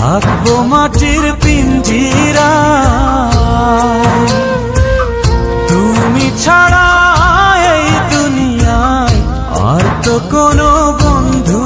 থাকব মাটির পিঞ্জিরা। তুমি ছাড়া এই দুনিয়ায় আর তো কোনো বন্ধু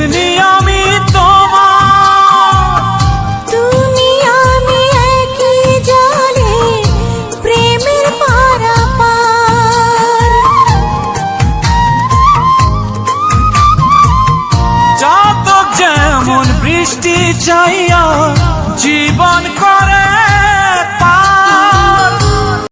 তেমনি আমি তোমার। তুমি আমি একই জলে প্রেমের পারাপার। জাতক যেমন বৃষ্টি চাইয়া জীবন